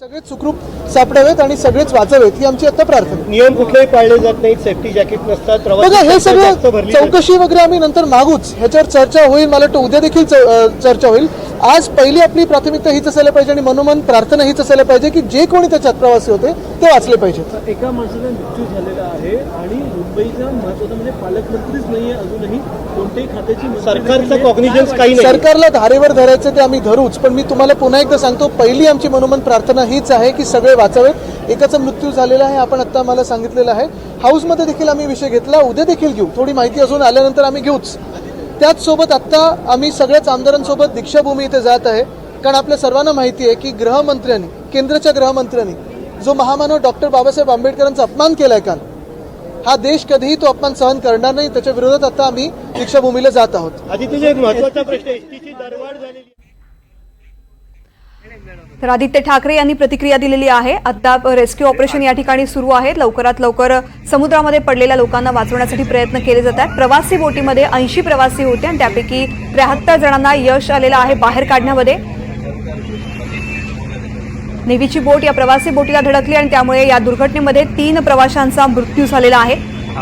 सगळेच सुखरूप सापडावेत आणि सगळेच वाचावेत ही आमची आता प्रार्थना. नियम कुठलेही पाळले जात नाहीत. सेफ्टी जॅकेट नसतात. बघा हे सगळं. चौकशी वगैरे आम्ही नंतर मागूच. ह्याच्यावर चर्चा होईल. मला वाटतं उद्या देखील चर्चा होईल. आज पहिली आपली प्राथमिकता हीच असायला पाहिजे आणि मनोमन प्रार्थना हीच असायला पाहिजे की जे कोणी त्याच्यात प्रवासी होते ते वाचले पाहिजेत एका माणसाचा मृत्यू झालेला आहे आणि मुंबईचा महत्त्वाचा म्हणजे पालकमंत्रीच नाहीये अजूनही. कोणत्याही खात्याची सरकारचा नाही. काय काही नाही. सरकारला धारेवर धरायचं ते आम्ही धरूच पण मी तुम्हाला पुन्हा एकदा सांगतो पहिली आमची मनोमन प्रार्थना हीच आहे की सगळे वाचावेत एकाचा मृत्यू झालेला आहे आपण आता मला सांगितलेलं आहे. हाऊसमध्ये देखील आम्ही विषय घेतला उद्या देखील घेऊ. थोडी माहिती अजून आल्यानंतर आम्ही घेऊच. त्याच सोबत आत्ता आम्ही सगळ्याच आमदारांसोबत दीक्षाभूमी इथे जात आहे. कारण आपल्या सर्वांना माहिती आहे की गृहमंत्र्यांनी केंद्राच्या गृहमंत्र्यांनी जो महामानव डॉक्टर बाबासाहेब आंबेडकरांचा अपमान केलाय काल हा देश कधीही तो अपमान सहन करणार नाही. त्याच्या विरोधात आता आम्ही दीक्षाभूमीला जात आहोत. आदित्यजी एक महत्त्वाचा प्रश्न एसटीची दरवाढ झालेली तर आदित्य ठाकरे यांनी प्रतिक्रिया दिलेली आहे. अद्याप रेस्क्यू ऑपरेशन या ठिकाणी सुरू आहे लवकरात लवकर समुद्रामध्ये पडलेल्या लोकांना वाचवण्यासाठी प्रयत्न केले जात आहेत. प्रवासी बोटीमध्ये ऐंशी प्रवासी होते आणि त्यापैकी त्र्याहत्तर जणांना यश आलेलं आहे बाहेर काढण्यामध्ये. नेव्हीची बोट या प्रवासी बोटीला धडकली आणि त्यामुळे या दुर्घटनेमध्ये तीन प्रवाशांचा मृत्यू झालेला आहे.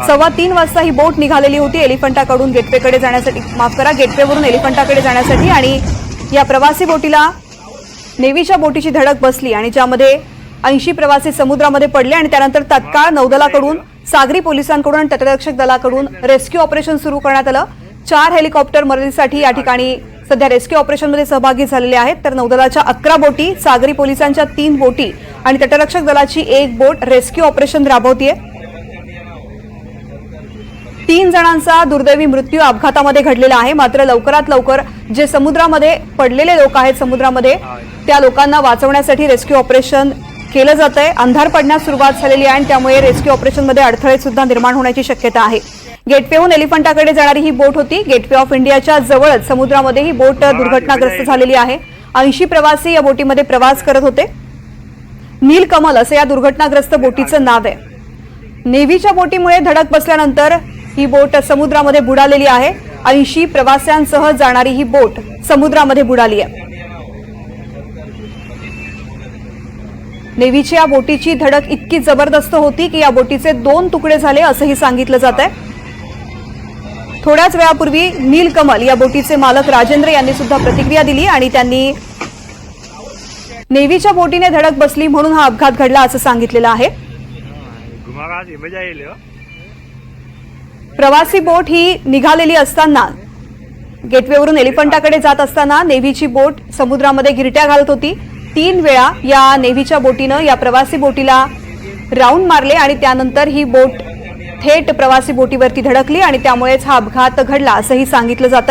सव्वा तीन वाजता ही बोट निघालेली होती एलिफंटाकडून गेटवेकडे जाण्यासाठी. माफ करा गेटवेवरून एलिफंटाकडे जाण्यासाठी आणि या प्रवासी बोटीला नेव्हीच्या बोटीची धडक बसली आणि ज्यामध्ये ऐंशी प्रवासी समुद्रामध्ये पडले आणि त्यानंतर तत्काळ नौदलाकडून सागरी पोलिसांकडून आणि तटरक्षक दलाकडून रेस्क्यू ऑपरेशन सुरू करण्यात आलं. चार हेलिकॉप्टर मदतीसाठी या ठिकाणी सध्या रेस्क्यू ऑपरेशनमध्ये सहभागी झालेले आहेत. तर नौदलाच्या अकरा बोटी सागरी पोलिसांच्या तीन बोटी आणि तटरक्षक दलाची एक बोट रेस्क्यू ऑपरेशन राबवतीये. तीन जणांचा दुर्दैवी मृत्यू अपघातामध्ये घडलेला आहे. मात्र लवकरात लवकर जे समुद्रामध्ये पडलेले लोक आहेत समुद्रामध्ये त्या लोकांना वाचवण्यासाठी रेस्क्यू ऑपरेशन केलं जात आहे अंधार पडण्यास सुरुवात झालेली आहे आणि त्यामुळे रेस्क्यू ऑपरेशनमध्ये अडथळे सुद्धा निर्माण होण्याची शक्यता आहे. गेटवेहून एलिफंटाकडे जाणारी ही बोट होती. गेटवे ऑफ इंडियाच्या जवळच समुद्रामध्ये ही बोट दुर्घटनाग्रस्त झालेली आहे. ऐंशी प्रवासी या बोटीमध्ये प्रवास करत होते. नीलकमल असं या दुर्घटनाग्रस्त बोटीचं नाव आहे. नेव्हीच्या बोटीमुळे धडक बसल्यानंतर ही बोट समुद्रामध्ये बुडालेली आहे. ऐंशी प्रवाशांसह जाणारी ही बोट समुद्रामध्ये बुडाली आहे. नेव्हीच्या या बोटीची धडक इतकी जबरदस्त होती की या बोटीचे दोन तुकडे झाले असंही सांगितलं जात आहे थोड्याच वेळापूर्वी नीलकमल या बोटीचे मालक राजेंद्र यांनी सुद्धा प्रतिक्रिया दिली आणि त्यांनी नेव्हीच्या बोटीने धडक बसली म्हणून हा अपघात घडला असं सांगितलेलं आहे. प्रवासी बोट ही निघालेली असताना गेटवेवरून एलिफंटाकडे जात असताना नेव्हीची बोट समुद्रामध्ये गिरट्या घालत होती तीन वेळा या नेव्हीच्या बोटीनं या प्रवासी बोटीला राऊंड मारले आणि त्यानंतर ही बोट थेट प्रवासी बोटीवरती धडकली आणि त्यामुळेच हा अपघात घडला असंही सांगितलं जातं आहे